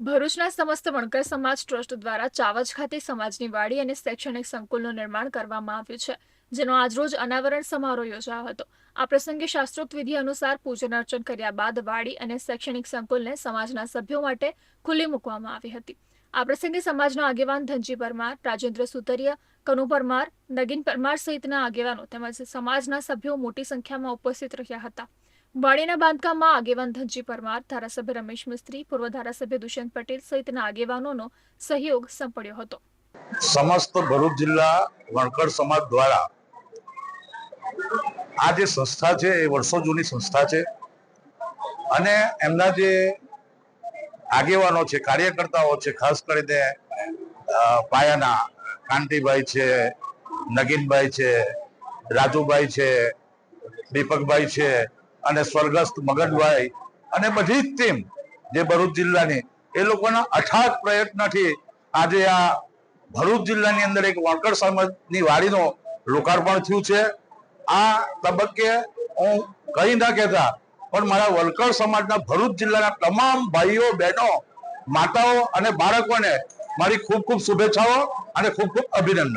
ભરૂચના સમસ્ત વણકર સમાજ ટ્રસ્ટ દ્વારા ચાવજ ખાતે સમાજની વાડી અને શૈક્ષણિક સંકુલનું નિર્માણ કરવામાં આવ્યું છે, જેનો આજરોજ અનાવરણ સમારોહ યોજાયો હતો. આ પ્રસંગે શાસ્ત્રોક્ત વિધિ અનુસાર પૂજન અર્ચન કર્યા બાદ વાડી અને શૈક્ષણિક સંકુલને સમાજના સભ્યો માટે ખુલ્લી મૂકવામાં આવી હતી. આ પ્રસંગે સમાજના આગેવાન ધનજી પરમાર, રાજેન્દ્ર સુતરિયા, કનુ પરમાર, નગીન પરમાર સહિતના આગેવાનો તેમજ સમાજના સભ્યો મોટી સંખ્યામાં ઉપસ્થિત રહ્યા હતા. વાડીના બાંધકામમાં આગેવાન ધનજી પરમાર, ધારાસભ્ય રમેશ મિસ્ત્રી, પૂર્વ ધારાસભ્ય દુષ્યંત પટેલ સહિતના આગેવાનોનો સહયોગ સંપડ્યો હતો. સમસ્ત ભરૂચ જિલ્લા વણકર સમાજ દ્વારા આ જે સંસ્થા છે એ વર્ષો જૂની સંસ્થા છે અને એમના જે આગેવાનો છે, કાર્યકર્તાઓ છે, ખાસ કરીને પાયાના કાંતિભાઈ છે, નગીનભાઈ છે, રાજુભાઈ છે, દીપકભાઈ છે અને સ્વર્ગસ્થ મગનભાઈ અને બધી જ ટીમ જે ભરૂચ જિલ્લાની, એ લોકોના અથાગ પ્રયત્નથી આજે આ ભરૂચ જિલ્લાની અંદર એક વણકર સમાજની વાડીનો લોકાર્પણ થયું છે. આ તબક્કે હું કહી ના કહેતા, પણ મારા વલકર સમાજના ભરૂચ જિલ્લાના તમામ ભાઈઓ, બહેનો, માતાઓ અને બાળકોને મારી ખૂબ ખૂબ શુભેચ્છાઓ અને ખૂબ ખૂબ અભિનંદન.